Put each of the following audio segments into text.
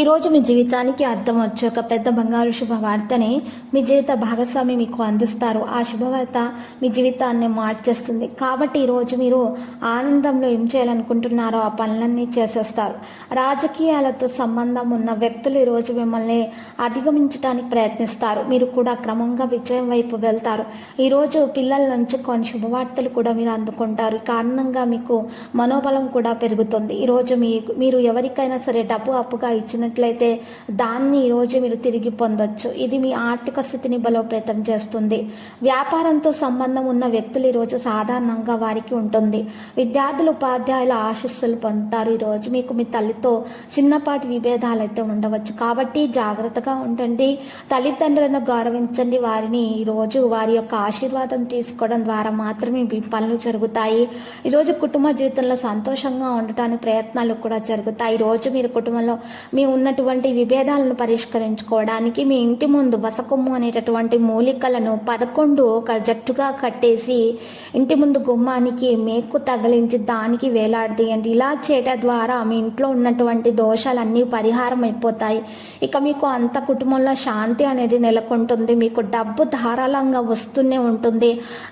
ఈరోజు మీ జీవితానికి అర్థం వచ్చే ఒక పెద్ద బంగారు శుభవార్తని మీ జీవిత భాగస్వామి మీకు అందిస్తారు. ఆ శుభవార్త మీ జీవితాన్ని మార్చేస్తుంది. కాబట్టి ఈ రోజు మీరు ఆనందంలో ఏం చేయాలనుకుంటున్నారో ఆ పనులన్నీ చేసేస్తారు. రాజకీయాలతో సంబంధం ఉన్న వ్యక్తులు ఈ రోజు మిమ్మల్ని అధిగమించడానికి ప్రయత్నిస్తారు. మీరు కూడా క్రమంగా విజయం వైపు వెళ్తారు. ఈరోజు పిల్లల నుంచి కొన్ని శుభవార్తలు కూడా మీరు అందుకుంటారు. కారణంగా మీకు మనోబలం కూడా పెరుగుతుంది. ఈరోజు మీ మీరు ఎవరికైనా సరే డబ్బు అప్పుగా ఇచ్చినట్లయితే దాన్ని ఈరోజు మీరు తిరిగి పొందొచ్చు. ఇది మీ ఆర్థిక స్థితిని బలోపేతం చేస్తుంది. వ్యాపారంతో సంబంధం ఉన్న వ్యక్తులు ఈరోజు సాధారణంగా వారికి ఉంటుంది. విద్యార్థులు ఉపాధ్యాయుల ఆశస్సులు పొందుతారు. ఈరోజు మీకు మీ తల్లితో చిన్నపాటి విభేదాలు అయితే ఉండవచ్చు. కాబట్టి జాగ్రత్తగా ఉండండి. తల్లిదండ్రులను గౌరవించండి. వారిని ఈరోజు వారి యొక్క ఆశీర్వాదం తీసుకోవడం ద్వారా మాత్రమే మీ పనులు జరుగుతాయి. ఈరోజు కుటుంబ జీవితంలో సంతోషంగా ఉండటానికి ప్రయత్నాలు కూడా జరుగుతాయి. ఈరోజు మీరు కుటుంబంలో మీ ఉన్నటువంటి విభేదాలను పరిష్కరించుకోవడానికి మీ ఇంటి ముందు వసకొమ్ము అనేటటువంటి మూలికలను పదకొండు ఒక జట్టుగా కట్టేసి ఇంటి ముందు గుమ్మానికి మేకు తగిలించి దానికి వేలాడదీయండి ఇలా చేయటం ద్వారా మీ ఇంట్లో ఉన్నటువంటి దోషాలన్నీ పరిహారం అయిపోతాయి. ఇక మీకు అంత కుటుంబంలో శాంతి అనేది నెలకొంటుంది. మీకు డబ్బు ధారాళంగా వస్తూనే ఉంటుంది.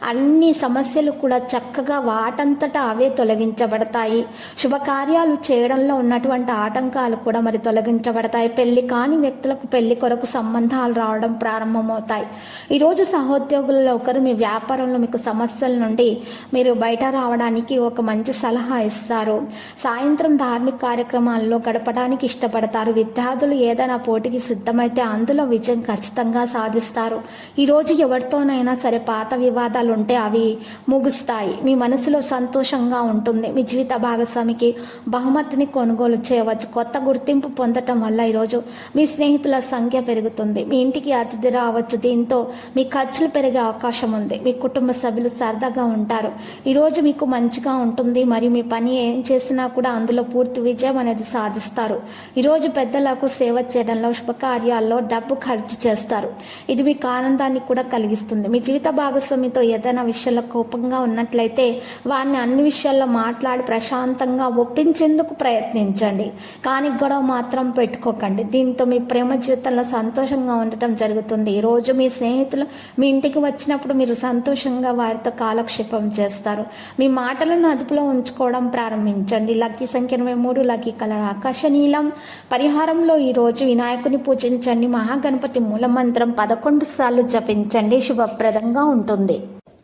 అన్ని సమస్యలు కూడా చక్కగా వాటంతటా అవే తొలగించబడతాయి. శుభకార్యాలు చేయడంలో ఉన్నటువంటి ఆటంకాలు కూడా మరి తొలగి తొలగించబడతాయి పెళ్ళి కాని వ్యక్తులకు పెళ్ళి కొరకు సంబంధాలు రావడం ప్రారంభమవుతాయి. ఈరోజు సహోద్యోగులలో ఒకరు మీ వ్యాపారంలో మీకు సమస్యల నుండి మీరు బయట రావడానికి ఒక మంచి సలహా ఇస్తారు. సాయంత్రం ధార్మిక కార్యక్రమాల్లో గడపడానికి ఇష్టపడతారు. విద్యార్థులు ఏదైనా పోటీకి సిద్ధమైతే అందులో విజయం ఖచ్చితంగా సాధిస్తారు. ఈరోజు ఎవరితోనైనా సరే పాత వివాదాలు ఉంటే అవి ముగుస్తాయి. మీ మనసులో సంతోషంగా ఉంటుంది. మీ జీవిత భాగస్వామికి బహుమతిని కొనుగోలు చేయవచ్చు. కొత్త గుర్తింపు పొంద పొందటం వల్ల ఈరోజు మీ స్నేహితుల సంఖ్య పెరుగుతుంది. మీ ఇంటికి అతిథి రావచ్చు. దీంతో మీ ఖర్చులు పెరిగే అవకాశం ఉంది. మీ కుటుంబ సభ్యులు సరదాగా ఉంటారు. ఈరోజు మీకు మంచిగా ఉంటుంది. మరియు మీ పని ఏం చేసినా కూడా అందులో పూర్తి విజయం అనేది సాధిస్తారు. ఈరోజు పెద్దలకు సేవ చేయడంలో శుభకార్యాల్లో డబ్బు ఖర్చు చేస్తారు. ఇది మీకు ఆనందాన్ని కూడా కలిగిస్తుంది. మీ జీవిత భాగస్వామితో ఏదైనా విషయంలో కోపంగా ఉన్నట్లయితే వారిని అన్ని విషయాల్లో మాట్లాడి ప్రశాంతంగా ఒప్పించేందుకు ప్రయత్నించండి. కానీ గొడవ మాత్రం పెట్టుకోకండి. దీంతో మీ ప్రేమ జీవితంలో సంతోషంగా ఉండటం జరుగుతుంది. ఈరోజు మీ స్నేహితులు మీ ఇంటికి వచ్చినప్పుడు మీరు సంతోషంగా వారితో కాలక్షేపం చేస్తారు. మీ మాటలను అదుపులో ఉంచుకోవడం ప్రారంభించండి. లక్కీ సంఖ్య ఇరవై మూడు లక్కీ కలర్ ఆకాశ నీలం. పరిహారంలో ఈరోజు వినాయకుని పూజించండి. మహాగణపతి మూలమంత్రం పదకొండు సార్లు జపించండి. శుభప్రదంగా ఉంటుంది.